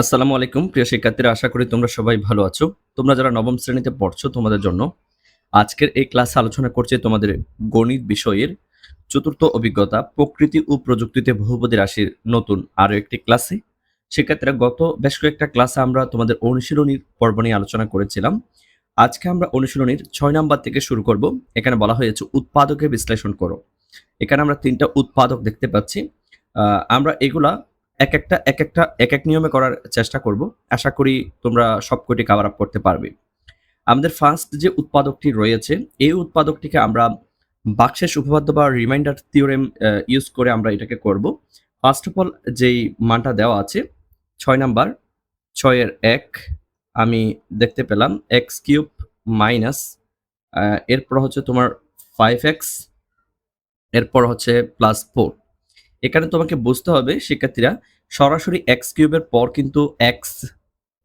আসসালামু আলাইকুম, প্রিয় শিক্ষার্থীরা, আশা করি তোমরা সবাই ভালো আছো। তোমরা যারা নবম শ্রেণীতে পড়ছো তোমাদের জন্য আজকের এই ক্লাসে আলোচনা করছে তোমাদের গণিত বিষয়ের চতুর্থ অভিজ্ঞতা, প্রকৃতি ও প্রযুক্তিতে বহুপদী রাশির নতুন আরও একটি ক্লাসে। শিক্ষার্থীরা, গত বেশ কয়েকটা ক্লাসে আমরা তোমাদের অনুশীলনীর পর্ব নিয়ে আলোচনা করেছিলাম। আজকে আমরা অনুশীলনীর ছয় নাম্বার থেকে শুরু করব। এখানে বলা হয়েছে উৎপাদকে বিশ্লেষণ করো। এখানে আমরা তিনটা উৎপাদক দেখতে পাচ্ছি। আমরা এগুলা এক একটা এক একটা এক এক নিয়মে করার চেষ্টা করব। আশা করি তোমরা সবকটি কাভার আপ করতে পারবে। আমাদের ফার্স্ট যে উৎপাদকটি রয়েছে, এই উৎপাদকটিকে আমরা বাক্সের উপপাদ্য বা রিমাইন্ডার থিওরেম ইউজ করে আমরা এটাকে করব। ফার্স্ট অফ অল যেই মানটা দেওয়া আছে, ছয় নাম্বার, ছয়ের এক, আমি দেখতে পেলাম এক্স কিউব মাইনাস এরপর হচ্ছে তোমার ফাইভ এক্স এরপর হচ্ছে প্লাস ফোর এখানে তোমাকে বুঝতে হবে শিক্ষার্থীরা সরাসরি এক্স কিউবের পর কিন্তু এক্স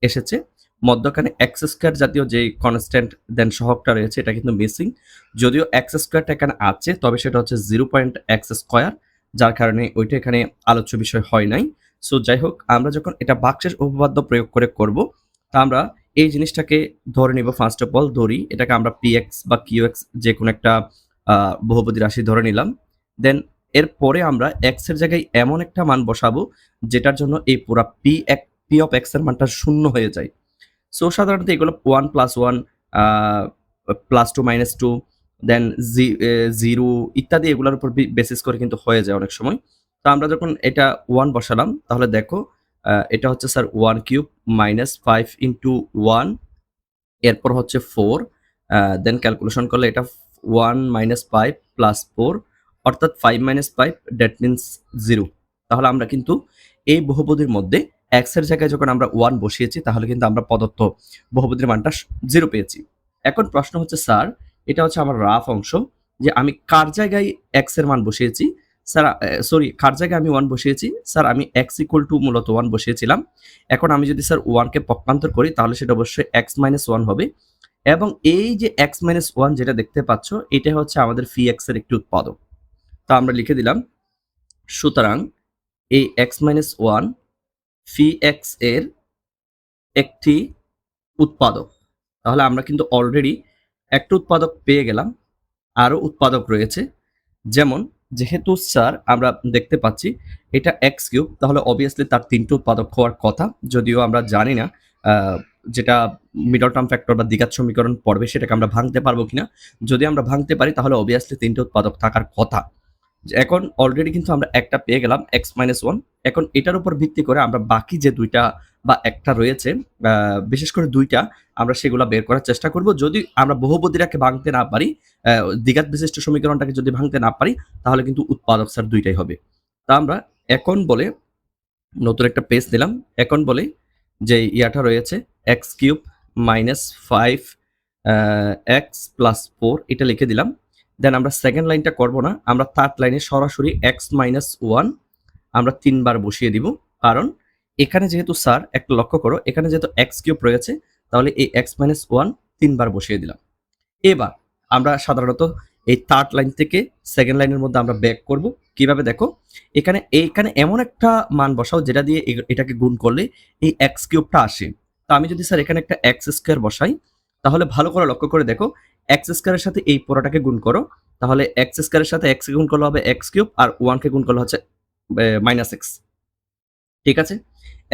এসেছে। মধ্যখানে এক্স স্কোয়ার জাতীয় যে কনস্ট্যান্ট দেন সহগটা রয়েছে এটা কিন্তু মিসিং যদিও এক্স স্কোয়ারটা এখানে আছে তবে সেটা হচ্ছে জিরো পয়েন্ট এক্স স্কোয়ার যার কারণে ওইটা এখানে আলোচ্য বিষয় হয় নাই। সো যাই হোক আমরা যখন এটা বাক্সের উপপাদ্য প্রয়োগ করে করব তা আমরা এই জিনিসটাকে ধরে নিব। ফার্স্ট অফ অল ধরি এটাকে আমরা পি এক্স বা কিউ এক্স যে কোনো একটা আহ, বহুপদী রাশি ধরে নিলাম। দেন এরপরে আমরা এক্সের জায়গায় এমন একটা মান বসাবো, যেটার জন্য এই পুরা পি এক পি অফ এক্সের মানটা শূন্য হয়ে যায়। সো সাধারণত এগুলো one plus one plus two minus two then জি জিরো ইত্যাদি এগুলোর উপর বেসিস করে কিন্তু হয়ে যায় অনেক সময়। তো আমরা যখন এটা ওয়ান বসালাম, তাহলে দেখো এটা হচ্ছে sir one cube minus five into one এরপর হচ্ছে ফোর দেন ক্যালকুলেশন করলে এটা one minus five plus four অর্থাৎ five minus five that means zero তাহলে আমরা কিন্তু এই বহুপদীর মধ্যে এক্সের জায়গায় যখন আমরা ওয়ান বসিয়েছি, তাহলে কিন্তু আমরা প্রদত্ত বহুপদীর মানটা জিরো পেয়েছি। এখন প্রশ্ন হচ্ছে, স্যার, এটা হচ্ছে আমার রাফ অংশ যে আমি কার জায়গায় এক্সের মান বসিয়েছি? স্যার সরি কার জায়গায় আমি ওয়ান বসিয়েছি? স্যার, আমি এক্স ইকুয়াল টু মূলত ওয়ান বসিয়েছিলাম। এখন আমি যদি, স্যার ওয়ানকে পক্ষান্তর করি, তাহলে সেটা অবশ্যই এক্স মাইনাস ওয়ান হবে। এবং এই যে এক্স মাইনাস ওয়ান যেটা দেখতে পাচ্ছ, এটা হচ্ছে আমাদের ফি এক্সের একটি উৎপাদক। তা আমরা লিখে দিলাম। সুতরাং এই এক্স মাইনাস ওয়ান ফি এক্সের একটি উৎপাদক। তাহলে আমরা কিন্তু অলরেডি একটা উৎপাদক পেয়ে গেলাম, আরও উৎপাদক রয়েছে। যেমন যেহেতু স্যার আমরা দেখতে পাচ্ছি এটা এক্স কিউব তাহলে অবভিয়াসলি তার তিনটে উৎপাদক হওয়ার কথা। যদিও আমরা জানি না যেটা মিডল টার্ম ফ্যাক্টর বা দ্বিঘাত সমীকরণ পড়বে সেটাকে আমরা ভাঙতে পারব কিনা। যদি আমরা ভাঙতে পারি, তাহলে অবভিয়াসলি তিনটে উৎপাদক থাকার কথা। এখন অলরেডি কিন্তু আমরা একটা পেয়ে গেলাম এক্স মাইনাস ওয়ান এখন এটার উপর ভিত্তি করে আমরা বাকি যে দুইটা বা একটা রয়েছে বিশেষ করে দুইটা, আমরা সেগুলো বের করার চেষ্টা করব। যদি আমরা বহুপদীটাকে ভাঙতে না পারি দ্বিঘাত বিশিষ্ট সমীকরণটাকে যদি ভাঙতে না পারি, তাহলে কিন্তু উৎপাদক স্যার দুইটাই হবে। তা আমরা এখন বলে নতুন একটা পেজ নিলাম। এখন বলে যে ইয়াটা রয়েছে X cube minus five X plus four এটা লিখে দিলাম। দেন আমরা সেকেন্ড লাইনটা করব না, আমরা থার্ড লাইনে সরাসরি এক্স মাইনাস ওয়ান আমরা তিনবার বসিয়ে দিব। কারণ এখানে যেহেতু স্যার একটা লক্ষ্য করো, এখানে যেহেতু এক্স কিউব রয়েছে, তাহলে এই এক্স মাইনাস ওয়ান তিনবার বসিয়ে দিলাম। এবার আমরা সাধারণত এই থার্ড লাইন থেকে সেকেন্ড লাইনের মধ্যে আমরা ব্যাক করব। কীভাবে দেখো, এখানে এখানে এমন একটা মান বসাও যেটা দিয়ে এটাকে গুণ করলে এই এক্স কিউবটা আসে। তো আমি যদি স্যার এখানে একটা এক্স স্কোয়ার বসাই, তাহলে ভালো করে লক্ষ্য করে দেখো এক্স স্কোয়ারের সাথে এই পুরোটাকে গুণ করো, তাহলে এক্স স্কোয়ারের সাথে এক্স গুণ করলে হবে এক্স কিউব আর ওয়ানকে গুণ করলে হচ্ছে মাইনাস এক্স। ঠিক আছে?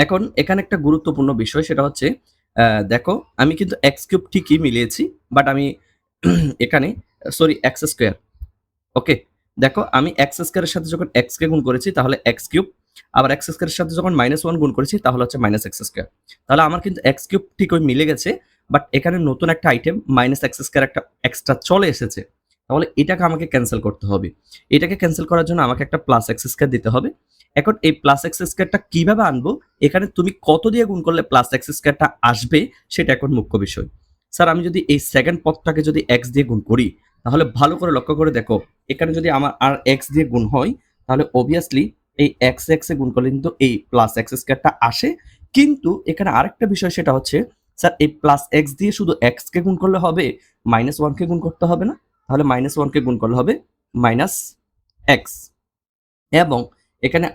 এখন এখানে একটা গুরুত্বপূর্ণ বিষয়, সেটা হচ্ছে দেখো, আমি কিন্তু এক্স কিউব ঠিকই মিলিয়েছি, বাট আমি এখানে, সরি, এক্স স্কোয়ার। ওকে? দেখো, আমি এক্স স্কোয়ারের সাথে যখন এক্স কে গুণ করেছি, তাহলে এক্স কিউব, আবার এক্স স্কোয়ারের সাথে যখন মাইনাস ওয়ান গুণ করেছি, তাহলে হচ্ছে মাইনাস এক্স স্কোয়ার। তাহলে আমার কিন্তু এক্স কিউব ঠিক ওই মিলে গেছে বাট এখানে নতুন একটা আইটেম মাইনাস এক্স স্কোয়ার একটা এক্সট্রা চলে এসেছে। তাহলে এটাকে আমাকে ক্যান্সেল করতে হবে। এটাকে ক্যান্সেল করার জন্য আমাকে একটা প্লাস এক্স স্কোয়ার দিতে হবে। এখন এই প্লাস এক্স স্কোয়ারটা কীভাবে আনব? এখানে তুমি কত দিয়ে গুণ করলে প্লাস এক্স স্কোয়ারটা আসবে? সেটা এখন মুখ্য বিষয়। স্যার আমি যদি এই সেকেন্ড পদটাকে যদি এক্স দিয়ে গুণ করি, তাহলে ভালো করে লক্ষ্য করে দেখো, এখানে যদি আমার আর এক্স দিয়ে গুণ হয়, তাহলে অবভিয়াসলি এই এক্স এক্স গুণ করলে কিন্তু এই প্লাস এক্স স্কোয়ারটা আসে। কিন্তু এখানে আরেকটা বিষয় সেটা হচ্ছে স্যার, এই প্লাস এক্স দিয়ে শুধু এক্স কে গুণ করলে হবে মাইনাস ওয়ানকে গুণ করতে হবে না? তাহলে মাইনাস ওয়ানকে গুণ করলে হবে মাইনাস এক্স এবং এখানে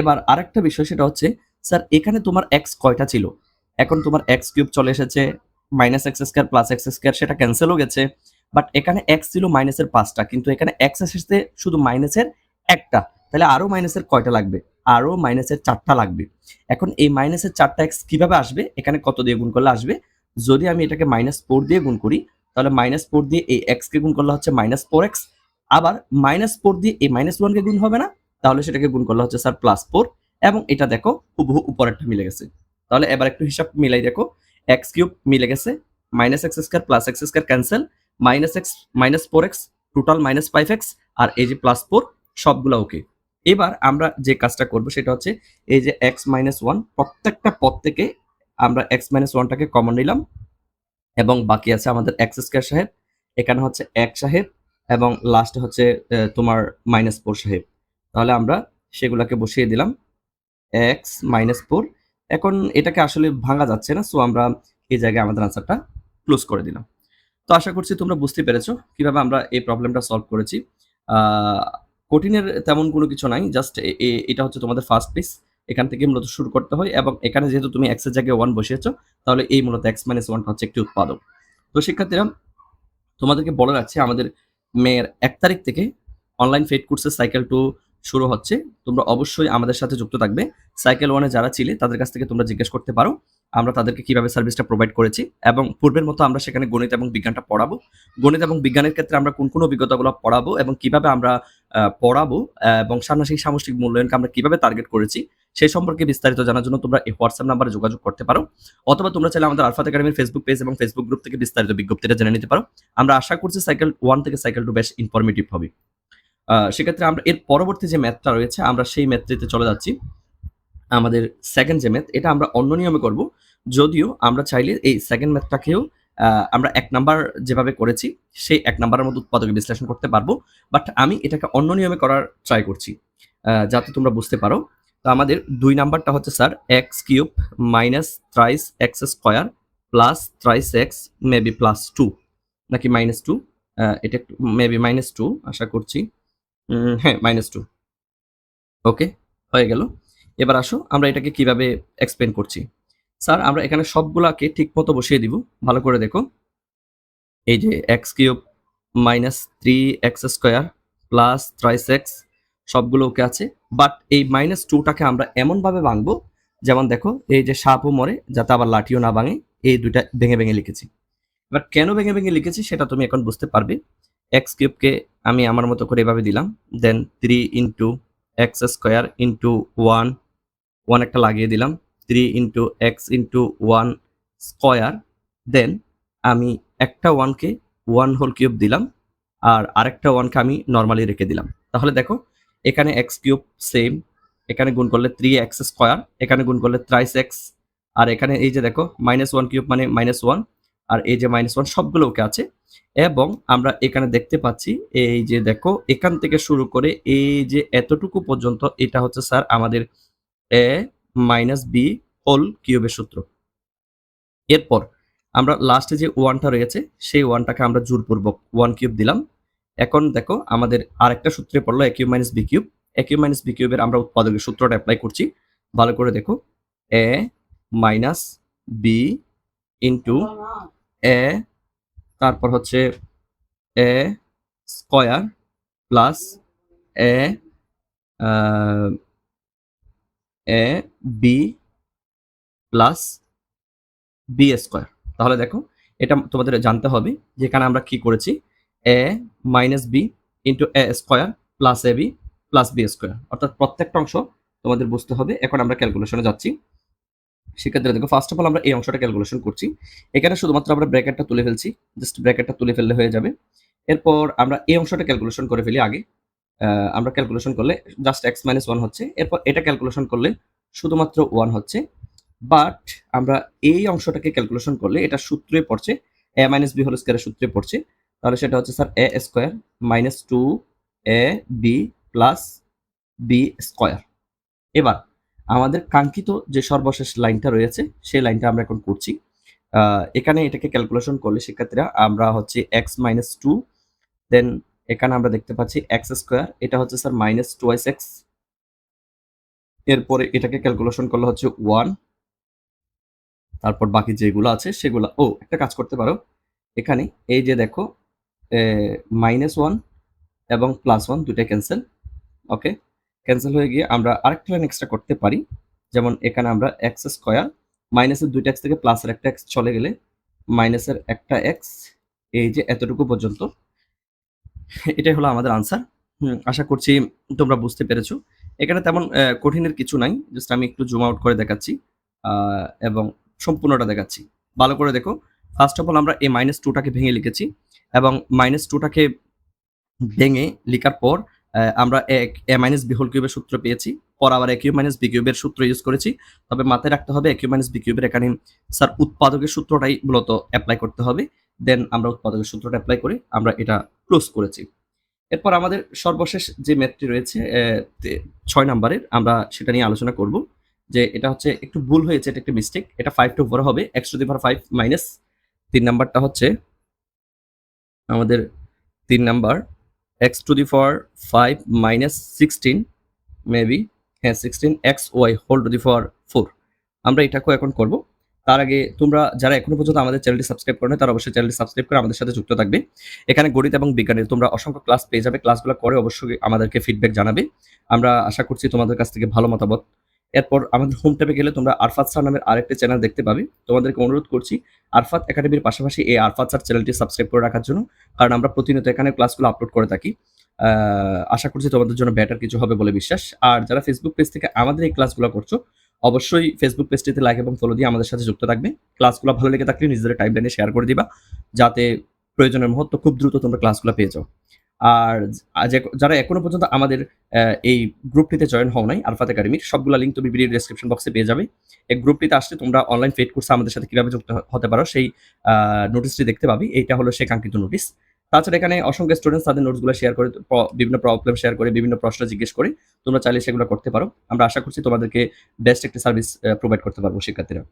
এবার আরেকটা বিষয় সেটা হচ্ছে, স্যার, এখানে তোমার এক্স কয়টা ছিল? এখন তোমার এক্স কিউব চলে এসেছে minus X square plus X square সেটা ক্যান্সেলও গেছে বাট এখানে এক্স ছিল মাইনাসের পাঁচটা, কিন্তু এখানে এক্স এসেছে শুধু মাইনাসের একটা, তাহলে আরও মাইনাসের কয়টা লাগবে? আরও মাইনাসের চারটা লাগবে। এখন এই মাইনাসের চারটা এক্স কীভাবে আসবে? এখানে কত দিয়ে গুণ করলে আসবে? যদি আমি এটাকে মাইনাস ফোর দিয়ে গুণ করি, তাহলে মাইনাস ফোর দিয়ে এই এক্স কে গুণ করলে হচ্ছে মাইনাস ফোর এক্স আবার মাইনাস ফোর দিয়ে এই মাইনাস ওয়ানকে গুণ হবে না, তাহলে সেটাকে গুণ করলে হচ্ছে স্যার প্লাস ফোর এবং এটা দেখো হুবহু উপরেরটা মিলে গেছে। তাহলে এবার একটু হিসাব মিলাই দেখো। এক্স কিউব মিলে গেছে, minus X square plus X square cancel minus X minus four X total minus five X আর এই যে প্লাস ফোর সবগুলো ওকে এবার আমরা যে কাজটা করব সেটা হচ্ছে এই যে এক্স মাইনাস ওয়ান প্রত্যেকটা পদ থেকে আমরা এক্স মাইনাস ওয়ানটাকে কমন নিলাম এবং বাকি আছে আমাদের এক্স স্কোয়ার সাহেব, এখানে হচ্ছে এক সাহেব এবং লাস্টে হচ্ছে তোমার মাইনাস ফোর সাহেব। তাহলে আমরা সেগুলোকে বসিয়ে দিলাম এক্স মাইনাস ফোর এখন এটাকে আসলে ভাঙা যাচ্ছে না সো আমরা এই জায়গায় আমাদের আনসারটা ক্লোজ করে দিলাম। তো আশা করছি তোমরা বুঝতে পেরেছ কীভাবে আমরা এই প্রবলেমটা সলভ করেছি। কঠিনের তেমন কোনো কিছু নাই জাস্ট এটা হচ্ছে তোমাদের ফার্স্ট পিস এখান থেকে মূলত শুরু করতে হয় এবং এখানে যেহেতু তুমি এক্সের জায়গায় ওয়ান বসিয়েছো, তাহলে এই মূলত এক্স মাইনাস ওয়ানটা হচ্ছে একটি উৎপাদক। তো শিক্ষার্থীরা, তোমাদেরকে বলে রাখছি আমাদের মেয়ের এক তারিখ থেকে অনলাইন ফেড কোর্সের সাইকেল টু শুরু হচ্ছে। তোমরা অবশ্যই আমাদের সাথে যুক্ত থাকবে। সাইকেল ওয়ানে যারা ছিলে, তাদের কাছ থেকে তোমরা জিজ্ঞেস করতে পারো। আমরা তাদেরকে কীভাবে সার্ভিসটা প্রোভাইড করেছি এবং পূর্বের মতো আমরা সেখানে গণিত এবং বিজ্ঞানটা পড়াবো। গণিত এবং বিজ্ঞানের ক্ষেত্রে আমরা কোন কোন অভিজ্ঞতাগুলো পড়াবো এবং কীভাবে আমরা পড়াবো এবং ষান্মাসিক সামষ্টিক মূল্যায়নকে আমরা কীভাবে টার্গেট করেছি সেই সম্পর্কে বিস্তারিত জানার জন্য তোমরা এই হোয়াটসঅ্যাপ নাম্বারে যোগাযোগ করতে পারো। অথবা তোমরা চাইলে আমাদের আলফাত একাডেমির ফেসবুক পেজ এবং ফেসবুক গ্রুপ থেকে বিস্তারিত বিজ্ঞপ্তিটা জেনে নিতে পারো। আমরা আশা করছি সাইকেল ওয়ান থেকে সাইকেল টু বেশ ইনফরমেটিভ হবে। সেক্ষেত্রে আমরা এর পরবর্তী যে ম্যাথটা রয়েছে, আমরা সেই ম্যাথটিতে চলে যাচ্ছি। আমাদের সেকেন্ড যে ম্যাথ এটা আমরা অন্য নিয়মে করব। যদিও আমরা চাইলে এই সেকেন্ড ম্যাথটাকেও আমরা এক নাম্বার যেভাবে করেছি, সেই এক নাম্বারের মধ্যে উৎপাদকে বিশ্লেষণ করতে পারব। বাট আমি এটাকে অন্য নিয়মে করার ট্রাই করছি যাতে তোমরা বুঝতে পারো। তো আমাদের দুই নাম্বারটা হচ্ছে sir X cube minus thrice X square plus thrice X maybe plus two নাকি মাইনাস টু এটা একটু মেবি মাইনাস টু আশা করছি। হ্যাঁ মাইনাস টু ওকে হয়ে গেল। এবার আসো, আমরা এটাকে কীভাবে এক্সপ্লেন করছি? স্যার, আমরা এখানে সবগুলাকে ঠিক মতো বসিয়ে দিব। ভালো করে দেখো। এই যে X cube minus three X square plus thrice X সবগুলো ওকে আছে। বাট এই মাইনাস টুটাকে আমরা এমনভাবে ভাঙবো, যেমন দেখো, এই যে সাপও মরে, যাতে আবার লাঠিও না ভাঙে, এই দুইটা ভেঙে ভেঙে লিখেছি। এবার কেন ভেঙে ভেঙে লিখেছি, সেটা তুমি এখন বুঝতে পারবে। এক্স কিউবকে আমি আমার মতো করে এভাবে দিলাম then three into X square into one one একটা লাগিয়ে দিলাম three into X into one square then আমি একটা ওয়ানকে ওয়ান হোল কিউব দিলাম, আর আরেকটা ওয়ানকে আমি নর্মালি রেখে দিলাম। তাহলে দেখো, এখানে এক্স কিউব সেম এখানে গুণ করলে থ্রি এক্স স্কোয়ার এখানে গুণ করলে থ্রাইস এক্স আর এখানে এই যে দেখো মাইনাস ওয়ান কিউব মানে মাইনাস ওয়ান আর এই যে মাইনাস ওয়ান সবগুলো ওকে আছে এবং আমরা এখানে দেখতে পাচ্ছি, এই যে দেখো, এখান থেকে শুরু করে এই যে এতটুকু পর্যন্ত এটা হচ্ছে স্যার আমাদের এ মাইনাস বি হোল কিউবের সূত্র। এরপর আমরা লাস্টে যে ওয়ানটা রয়েছে, সেই ওয়ানটাকে আমরা জোরপূর্বক ওয়ান কিউব দিলাম। এখন দেখো, আমাদের আরেকটা সূত্রে পড়ল A cube minus B cube A cube minus B কিউবের আমরা উৎপাদকের সূত্রটা অ্যাপ্লাই করছি। ভালো করে দেখো A minus B into A তারপর হচ্ছে A square plus A A B plus B square. তাহলে দেখো, এটা তোমাদের জানতে হবে যেখানে আমরা কি করেছি। A minus B into A square plus A B plus B square. অর্থাৎ প্রত্যেকটা অংশ তোমাদের বুঝতে হবে। এখন আমরা ক্যালকুলেশনে যাচ্ছি। সেক্ষেত্রে দেখো ফার্স্ট অফ অল আমরা এই অংশটা ক্যালকুলেশন করছি। এখানে শুধুমাত্র আমরা ব্র্যাকেটটা তুলে ফেলছি জাস্ট ব্র্যাকেটটা তুলে ফেললে হয়ে যাবে। এরপর আমরা এই অংশটা ক্যালকুলেশন করে ফেলি আগে। আমরা ক্যালকুলেশন করলে জাস্ট এক্স মাইনাস ওয়ান হচ্ছে। এরপর এটা ক্যালকুলেশন করলে শুধুমাত্র ওয়ান হচ্ছে। বাট আমরা এই অংশটাকে ক্যালকুলেশন করলে এটা সূত্রে পড়ছে এ মাইনাস বি হোল স্কোয়ারের সূত্রে পড়ছে। তাহলে সেটা হচ্ছে sir A square minus two A B plus B square এবার আমাদের কাঙ্ক্ষিত যে সর্বশেষ লাইনটা রয়েছে, সেই লাইনটা আমরা এখন করছি। এখানে এটাকে ক্যালকুলেশন করলে শিক্ষার্থীরা আমরা হচ্ছে এক্স মাইনাস টু দেন এখানে আমরা দেখতে পাচ্ছি এক্স স্কোয়ার এটা হচ্ছে স্যার মাইনাস টুয়াইস এক্স এরপরে এটাকে ক্যালকুলেশন করলে হচ্ছে ওয়ান তারপর বাকি যেগুলো আছে সেগুলো, ও, একটা কাজ করতে পারো। এখানে এই যে দেখো মাইনাস ওয়ান এবং প্লাস ওয়ান দুটাই ক্যান্সেল ওকে ক্যান্সেল হয়ে গিয়ে আমরা আরেকটা লাইন এক্সট্রা করতে পারি। যেমন এখানে আমরা এক্স স্কোয়ার মাইনাসের দুইটা এক্স থেকে প্লাসের একটা এক্স চলে গেলে মাইনাসের একটা এক্স এই যে এতটুকু পর্যন্ত। এটাই হলো আমাদের আনসার আশা করছি তোমরা বুঝতে পেরেছ। এখানে তেমন কঠিনের কিছু নাই। জাস্ট আমি একটু জুম আউট করে দেখাচ্ছি এবং সম্পূর্ণটা দেখাচ্ছি। ভালো করে দেখো। ফার্স্ট অফ অল আমরা এই মাইনাস টুটাকে ভেঙে লিখেছি এবং মাইনাস টুটাকে ভেঙে লিখার পর আমরা এক এ মাইনাস বি হোল কিউবের সূত্র পেয়েছি, পর আবার এ কিউব মাইনাস বি কিউবের সূত্র ইউজ করেছি। তবে মাথায় রাখতে হবে এ কিউব মাইনাস বি কিউবের এখানে স্যার উৎপাদকের সূত্রটাই মূলত অ্যাপ্লাই করতে হবে। দেন আমরা উৎপাদকের সূত্রটা অ্যাপ্লাই করে আমরা এটা ক্লোজ করেছি। এরপর আমাদের সর্বশেষ যে ম্যাথটি রয়েছে ছয় নাম্বারের, আমরা সেটা নিয়ে আলোচনা করব যে এটা হচ্ছে একটু ভুল হয়েছে, এটা একটা মিস্টেক এটা ফাইভ টু ফোর হবে X to the power five minus তিন নাম্বারটা হচ্ছে আমাদের তিন number. X to the power five minus sixteen maybe হ্যাঁ sixteen X Y whole to the power four আমরা এটাকেও এখন করব। তার আগে তোমরা যারা এখনও পর্যন্ত আমাদের চ্যানেলটি সাবস্ক্রাইব করো তারা অবশ্যই চ্যানেলটি সাবস্ক্রাইব করে আমাদের সাথে যুক্ত থাকবে। এখানে গণিত এবং বিজ্ঞানের তোমরা অসংখ্য ক্লাস পেয়ে যাবে। ক্লাসগুলো করে অবশ্যই আমাদেরকে ফিডব্যাক জানাবে। আমরা আশা করছি তোমাদের কাছ থেকে ভালো মতামত এরপর আমাদের হোম ট্যাবে গেলে তোমরা আরফাত স্যার নামের আরেকটি চ্যানেল দেখতে পাবে। তোমাদেরকে অনুরোধ করছি, আরফাত একাডেমির পাশাপাশি এই আরফাত স্যার চ্যানেলটি সাবস্ক্রাইব করে রাখার জন্য, কারণ আমরা প্রতিনিয়ত এখানে ক্লাসগুলো আপলোড করে থাকি। আশা করছি তোমাদের জন্য বেটার কিছু হবে বলে বিশ্বাস। আর যারা ফেসবুক পেজ থেকে আমাদের এই ক্লাসগুলো করছ, অবশ্যই ফেসবুক পেজটিতে লাইক এবং ফলো দিয়ে আমাদের সাথে যুক্ত থাকবে। ক্লাসগুলো ভালো লেগে থাকলে নিজেদের টাইম লাইনে শেয়ার করে দিবা, যাতে প্রয়োজনের মুহূর্ত খুব দ্রুত তোমরা ক্লাসগুলো পেয়ে যাও। আর যারা এখনও পর্যন্ত আমাদের এই গ্রুপটিতে জয়েন হও নাই, আলফাত একাডেমির, সবগুলো লিঙ্ক তুমি ভিডিও ডেসক্রিপশন বক্সে পেয়ে যাবে। এই গ্রুপটিতে আসলে তোমরা অনলাইন পেড কোর্সে আমাদের সাথে কীভাবে যুক্ত হতে পারো, সেই নোটিশটি দেখতে পাবি। এইটা হলো সে কাঙ্ক্ষিত নোটিশ তাছাড়া এখানে অসংখ্য স্টুডেন্টস তাদের নোটসগুলো শেয়ার করে বিভিন্ন প্রবলেম শেয়ার করে, বিভিন্ন প্রশ্ন জিজ্ঞেস করে, তোমরা চাইলে সেগুলো করতে পারো। আমরা আশা করছি তোমাদেরকে বেস্ট একটি সার্ভিস প্রোভাইড করতে পারব শিক্ষার্থীরা।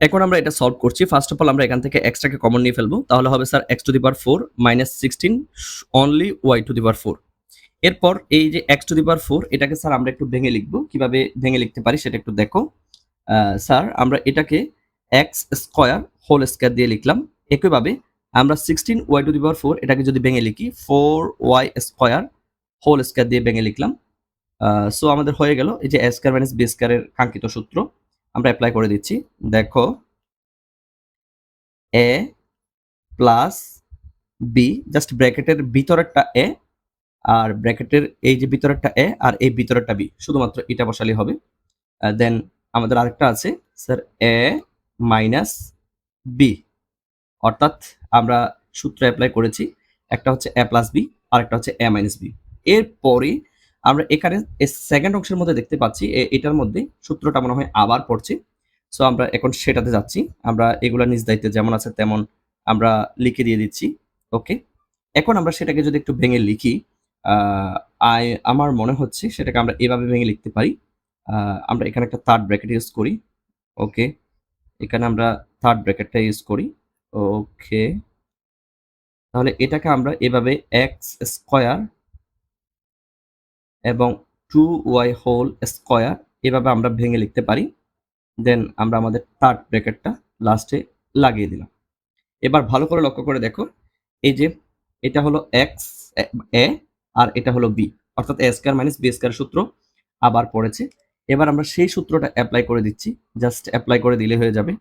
এখন আমরা এটা সলভ করছি। ফার্স্ট অফ অল আমরা এখান থেকে এক্সট্রাকে কমন নিয়ে ফেলব। তাহলে হবে sir X to the power four minus sixteen only Y to the power four এরপর এই যে X to the power four এটাকে স্যার আমরা একটু ভেঙে লিখব। কীভাবে ভেঙে লিখতে পারি সেটা একটু দেখো। স্যার আমরা এটাকে এক্স স্কোয়ার হোল স্কোয়ার দিয়ে লিখলাম। একইভাবে আমরা sixteen Y to the power four এটাকে যদি ভেঙে লিখি four Y square whole square দিয়ে ভেঙে লিখলাম। সো আমাদের হয়ে গেল। এই যে স্কোয়ার মাইনাস বি স্কোয়ারের কাঙ্ক্ষিত সূত্র। আমরা অ্যাপ্লাই করে দিচ্ছি। দেখো এ প্লাস বি জাস্ট ব্র্যাকেটের ভিতরেরটা এ আর ব্র্যাকেটের এই যে ভিতরেরটা এ আর এই ভিতরেরটা বি শুধুমাত্র এটা বসালেই হবে। দেন আমাদের আরেকটা আছে স্যার এ মাইনাস বি অর্থাৎ আমরা সূত্র অ্যাপ্লাই করেছি, একটা হচ্ছে এ প্লাস বি আর একটা হচ্ছে এ মাইনাস বি এরপরে আমরা এখানে সেকেন্ড অংশের মধ্যে দেখতে পাচ্ছি এটার মধ্যে সূত্রটা মনে হয় আবার পড়ছে। সো আমরা এখন সেটাতে যাচ্ছি। আমরা এগুলা নিজ দায়িত্বে যেমন আছে তেমন আমরা লিখে দিয়ে দিচ্ছি। ওকে এখন আমরা সেটাকে যদি একটু ভেঙে লিখি আই আমার মনে হচ্ছে সেটাকে আমরা এভাবে ভেঙে লিখতে পারি। আমরা এখানে একটা থার্ড ব্র্যাকেট ইউজ করি। ওকে এখানে আমরা থার্ড ব্র্যাকেটটা ইউজ করি। ওকে তাহলে এটাকে আমরা এভাবে এক্স স্কোয়ার এবং টু ওয়াই হোল স্কোয়ার এভাবে আমরা ভেঙে লিখতে পারি। দেন আমরা আমাদের থার্ড ব্র্যাকেটটা লাস্টে লাগিয়ে দিলাম। এবার ভালো করে লক্ষ্য করে দেখো, এই যে এটা হলো এক্স এ, আর এটা হলো বি অর্থাৎ A square minus B square সূত্র আবার পড়েছে। এবার আমরা সেই সূত্রটা অ্যাপ্লাই করে দিচ্ছি জাস্ট অ্যাপ্লাই করে দিলে হয়ে যাবে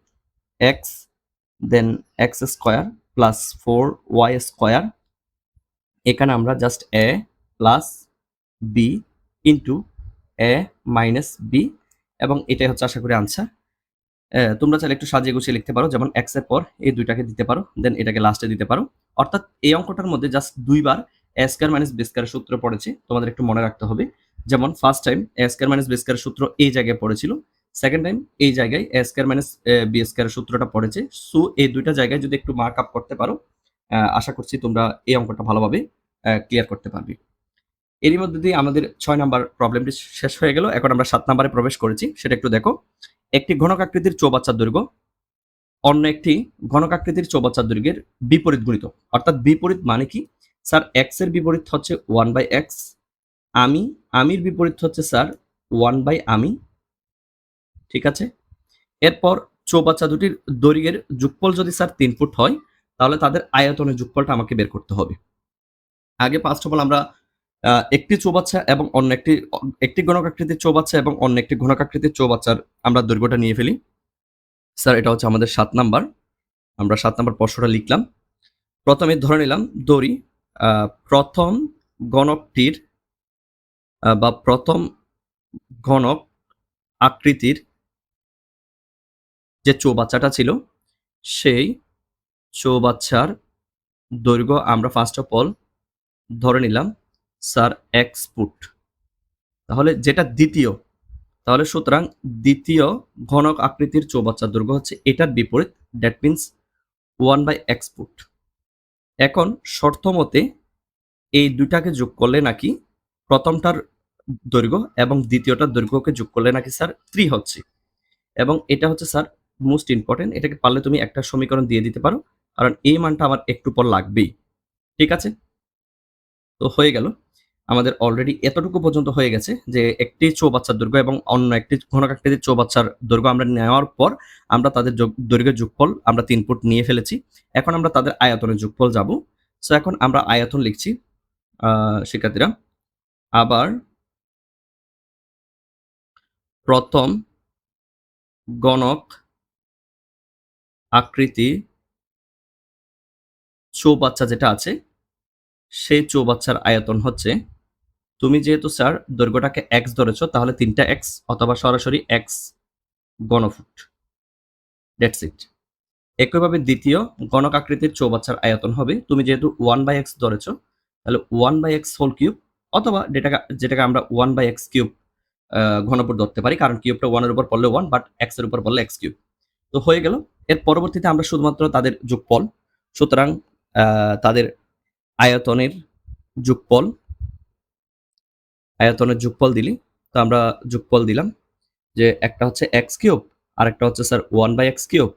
X then X square plus four Y square এখানে আমরা just A plus B into A minus B এবং এটাই হচ্ছে আশা করি আনসার তোমরা চাইলে একটু সাজিয়ে গুছিয়ে লিখতে পারো, যেমন এক্সের পর এই দুইটাকে দিতে পারো দেন এটাকে লাস্টে দিতে পারো। অর্থাৎ এই অঙ্কটার মধ্যে জাস্ট দুইবার A square minus B square সূত্র পড়েছে, তোমাদের একটু মনে রাখতে হবে। যেমন first time A square minus B square সূত্র এই জায়গায় পড়েছিল সেকেন্ড টাইম এই জায়গায় A square minus B square সূত্রটা পড়েছে। সো এই দুইটা জায়গায় যদি একটু মার্ক আপ করতে পারো আশা করছি তোমরা এই অঙ্কটা ভালোভাবে ক্লিয়ার করতে পারবে। এরই মধ্যে দিয়ে আমাদের ছয় নাম্বার প্রবলেমটি শেষ হয়ে গেল। এখন আমরা সাত নাম্বারে প্রবেশ করেছি, সেটা একটু দেখো। একটি ঘনকাকৃতির চৌবাচ্চার দৈর্ঘ্য, অন্য একটি ঘনকাকৃতির চৌবাচ্চার দৈর্ঘ্যের বিপরীত গুণিত। অর্থাৎ বিপরীত মানে কি? স্যার এক্সের বিপরীত হচ্ছে ওয়ান বাই এক্স আমি, আমির বিপরীত হচ্ছে স্যার ওয়ান বাই আমি। ঠিক আছে? এরপর চৌবাচ্চা দুটির দৈর্ঘ্যের যুগফল যদি স্যার তিন ফুট হয়, তাহলে তাদের আয়তনের যুগফলটা আমাকে বের করতে হবে। আগে ফার্স্ট অফ অল আমরা একটি চৌবাচ্চা এবং অন্য একটি একটি ঘনকাকৃতির চৌবাচ্চা এবং অন্য একটি ঘনকাকৃতির চৌবাচ্চার আমরা দৈর্ঘ্যটা নিয়ে ফেলি। স্যার এটা হচ্ছে আমাদের সাত নাম্বার। আমরা সাত নাম্বার প্রশ্নটা লিখলাম। প্রথমে ধরে নিলাম দড়ি প্রথম গণকটির বা প্রথম ঘনক আকৃতির যে চৌবাচ্চাটা ছিল, সেই চৌবাচ্চার দৈর্ঘ্য আমরা ফার্স্ট অফ অল ধরে নিলাম স্যার এক্স ফুট তাহলে যেটা দ্বিতীয়, তাহলে সুতরাং দ্বিতীয় ঘনক আকৃতির চৌবাচ্চার দৈর্ঘ্য হচ্ছে এটার বিপরীত that means one by X foot এখন শর্ত মতে এই দুইটাকে যোগ করলে নাকি প্রথমটার দৈর্ঘ্য এবং দ্বিতীয়টার দৈর্ঘ্যকে যোগ করলে নাকি স্যার থ্রি হচ্ছে। এবং এটা হচ্ছে স্যার মোস্ট ইম্পর্টেন্ট এটাকে পারলে তুমি একটা সমীকরণ দিয়ে দিতে পারো, কারণ এই মানটা আমার একটু পর লাগবেই। ঠিক আছে? তো হয়ে গেল। আমাদের অলরেডি এতটুকু পর্যন্ত হয়ে গেছে যে একটি চৌবাচ্চার দৈর্ঘ্য এবং অন্য একটি ঘনকাকৃতির চৌবাচ্চার দৈর্ঘ্য আমরা নেওয়ার পর আমরা তাদের দৈর্ঘ্যের যোগফল আমরা তিন ফুট নিয়ে ফেলেছি। এখন আমরা তাদের আয়তনের যোগফল যাব। সো এখন আমরা আয়তন লিখছি শিক্ষার্থীরা। আবার প্রথম গণক আকৃতি চৌবাচ্চা যেটা আছে, সেই চৌবাচ্চার আয়তন হচ্ছে তুমি যেহেতু, স্যার, দৈর্ঘ্যটাকে এক্স ধরেছ, তাহলে তিনটা এক্স অথবা সরাসরি এক্স গণফুট ডেটস ইট একইভাবে দ্বিতীয় গণক আকৃতির চৌবাচ্চার আয়তন হবে, তুমি যেহেতু ওয়ান বাই এক্স ধরেছ, তাহলে one by X whole cube অথবা যেটাকে যেটাকে আমরা ওয়ান বাই এক্স কিউব ঘনফুট ধরতে পারি, কারণ কিউবটা ওয়ানের উপর পড়লে ওয়ান বাট এক্সের উপর পড়লে এক্স কিউব তো হয়ে গেল। এর পরবর্তীতে আমরা শুধুমাত্র তাদের যোগফল, সুতরাং তাদের আয়তনের যোগফল আয়তনের যোগফল দিলি, তো আমরা যোগফল দিলাম যে একটা হচ্ছে এক্স কিউব আর একটা হচ্ছে sir one by X cube.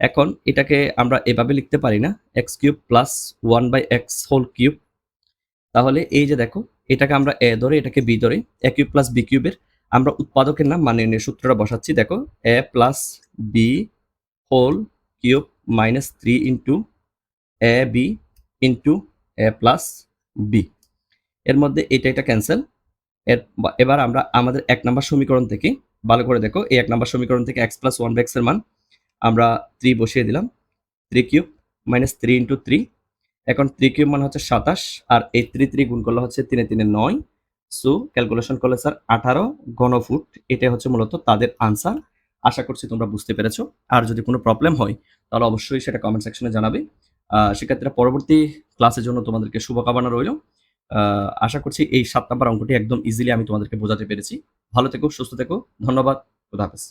এখন এটাকে আমরা এভাবে লিখতে পারি না X cube plus one by X whole cube. তাহলে এই যে দেখো, এটাকে আমরা এ ধরে, এটাকে বি ধরে, এ কিউব প্লাস বি কিউবের আমরা উৎপাদকের নাম মানে নিয়ে সূত্রটা বসাচ্ছি। দেখো, a plus b whole cube minus three into a b into a plus b. এর মধ্যে এটা এটা ক্যান্সেল এর এবার আমরা আমাদের এক নাম্বার সমীকরণ থেকে, ভালো করে দেখো, এই এক নাম্বার সমীকরণ থেকে এক্স প্লাস ওয়ানের মান আমরা থ্রি বসিয়ে দিলাম। Three cube minus three into three এখন থ্রি কিউব মানে হচ্ছে সাতাশ, আর এই থ্রি থ্রি গুণ করলে হচ্ছে তিনে তিনে নয়। সো ক্যালকুলেশন করলে স্যার আঠারো ঘনফুট, এটাই হচ্ছে মূলত তাদের আনসার আশা করছি তোমরা বুঝতে পেরেছ। আর যদি কোনো প্রবলেম হয়, তাহলে অবশ্যই সেটা কমেন্ট সেকশনে জানাবে। শিক্ষার্থীরা পরবর্তী ক্লাসের জন্য তোমাদেরকে শুভকামনা রইল। আশা করছি এই সাত নাম্বার অঙ্কটি একদম ইজিলি আমি তোমাদেরকে বোঝাতে পেরেছি। ভালো থেকো, সুস্থ থেকো, ধন্যবাদ, খুদা হাফেজ।